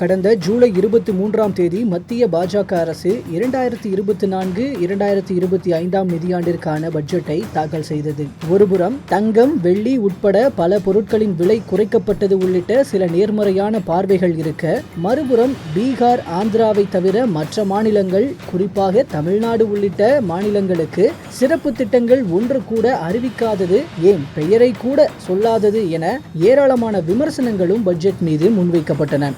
கடந்த ஜூலை இருபத்தி மூன்றாம் தேதி மத்திய பாஜக அரசு இரண்டாயிரத்தி இருபத்தி நான்கு இரண்டாயிரத்தி இருபத்தி ஐந்தாம் நிதியாண்டிற்கான பட்ஜெட்டை தாக்கல் செய்தது. ஒருபுறம் தங்கம் வெள்ளி உட்பட பல பொருட்களின் விலை குறைக்கப்பட்டது உள்ளிட்ட சில நேர்மறையான பார்வைகள் இருக்க மறுபுறம் பீகார் ஆந்திராவை தவிர மற்ற மாநிலங்கள் குறிப்பாக தமிழ்நாடு உள்ளிட்ட மாநிலங்களுக்கு சிறப்பு திட்டங்கள் ஒன்று கூட அறிவிக்காதது ஏன் பெயரை கூட சொல்லாதது என ஏராளமான விமர்சனங்களும் பட்ஜெட் மீது முன்வைக்கப்பட்டன.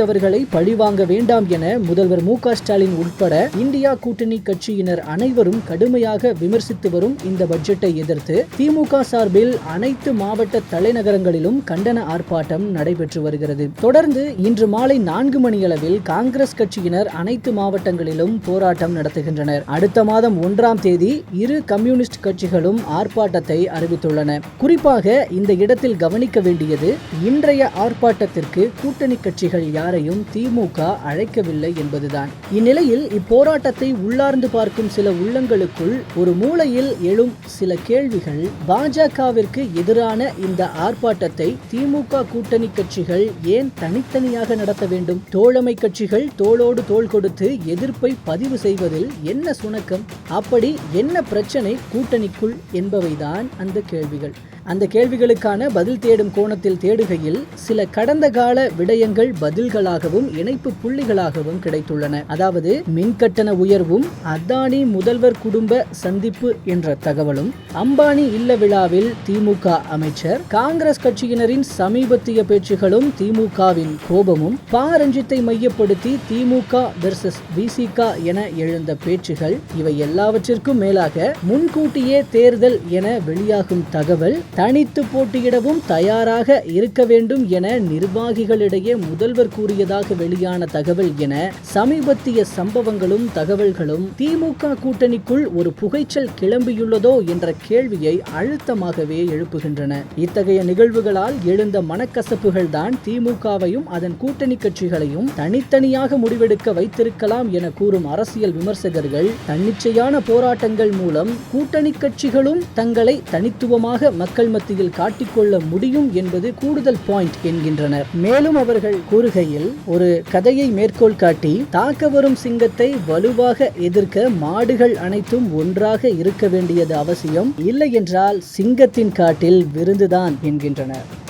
பாதித்தவர்களை பழிவாங்க வேண்டாம் என முதல்வர் மு ஸ்டாலின் உட்பட இந்தியா கூட்டணி கட்சியினர் அனைவரும் கடுமையாக விமர்சித்து வரும் இந்த பட்ஜெட்டை எதிர்த்து திமுக சார்பில் அனைத்து மாவட்ட தலைநகரங்களிலும் கண்டன ஆர்ப்பாட்டம் நடைபெற்று வருகிறது. தொடர்ந்து இன்று மாலை நான்கு மணியளவில் காங்கிரஸ் கட்சியினர் அனைத்து மாவட்டங்களிலும் போராட்டம் நடத்துகின்றனர். அடுத்த மாதம் ஒன்றாம் தேதி இரு கம்யூனிஸ்ட் கட்சிகளும் ஆர்ப்பாட்டத்தை அறிவித்துள்ளன. குறிப்பாக இந்த இடத்தில் கவனிக்க வேண்டியது இன்றைய ஆர்ப்பாட்டத்திற்கு கூட்டணி கட்சிகள் யார் யாரையும் திமுக அழைக்கவில்லை என்பதுதான். இந்நிலையில் இப்போராட்டத்தை உள்ளார்ந்து பார்க்கும் சில உள்ளங்களுக்குள் ஒரு மூலையில் எழும் சில கேள்விகள் பாஜகவிற்கு எதிரான இந்த ஆர்ப்பாட்டத்தை திமுக கூட்டணி கட்சிகள் ஏன் தனித்தனியாக நடத்த வேண்டும்? தோழமை கட்சிகள் தோளோடு தோள் கொடுத்து எதிர்ப்பை பதிவு செய்வதில் என்ன சுணக்கம்? அப்படி என்ன பிரச்சனை கூட்டணிக்குள் என்பவைதான் அந்த கேள்விகள். அந்த கேள்விகளுக்கான பதில் தேடும் கோணத்தில் தேடுகையில் சில கடந்த கால விடயங்கள் பதில்களாகவும் இணைப்பு புள்ளிகளாகவும் கிடைத்துள்ளன. அதாவது மின் கட்டண உயர்வும் அத்தானி முதல்வர் குடும்ப சந்திப்பு என்ற தகவலும் அம்பானி இல்ல விழாவில் திமுக அமைச்சர் காங்கிரஸ் கட்சியினரின் சமீபத்திய பேச்சுகளும் திமுகவின் கோபமும் பா ரஞ்சித்தை மையப்படுத்தி திமுக வெர்சஸ் விசிக என எழுந்த பேச்சுகள் இவை எல்லாவற்றிற்கும் மேலாக முன்கூட்டியே தேர்தல் என வெளியாகும் தகவல் தனித்து போட்டியிடவும் தயாராக இருக்க வேண்டும் என நிர்வாகிகளிடையே முதல்வர் கூறியதாக வெளியான தகவல் என சமீபத்திய சம்பவங்களும் தகவல்களும் திமுக கூட்டணிக்குள் ஒரு புகைச்சல் கிளம்பியுள்ளதோ என்ற கேள்வியை அழுத்தமாகவே எழுப்புகின்றன. இத்தகைய நிகழ்வுகளால் எழுந்த மனக்கசப்புகள் தான் திமுகவையும் அதன் கூட்டணி கட்சிகளையும் தனித்தனியாக முடிவெடுக்க வைத்திருக்கலாம் என கூறும் அரசியல் விமர்சகர்கள் தன்னிச்சையான போராட்டங்கள் மூலம் கூட்டணி கட்சிகளும் தங்களை தனித்துவமாக மக்கள் மக்கள் மத்தியில் காட்டிக்கொள்ள முடியும் என்பது கூடுதல் பாயிண்ட் என்கின்றனர். மேலும் அவர்கள் கூறுகையில் ஒரு கதையை மேற்கோள் காட்டி தாக்க வரும் சிங்கத்தை வலுவாக எதிர்க்க மாடுகள் அனைத்தும் ஒன்றாக இருக்க வேண்டியது அவசியம் இல்லை என்றால் சிங்கத்தின் காட்டில் விருந்துதான் என்கின்றனர்.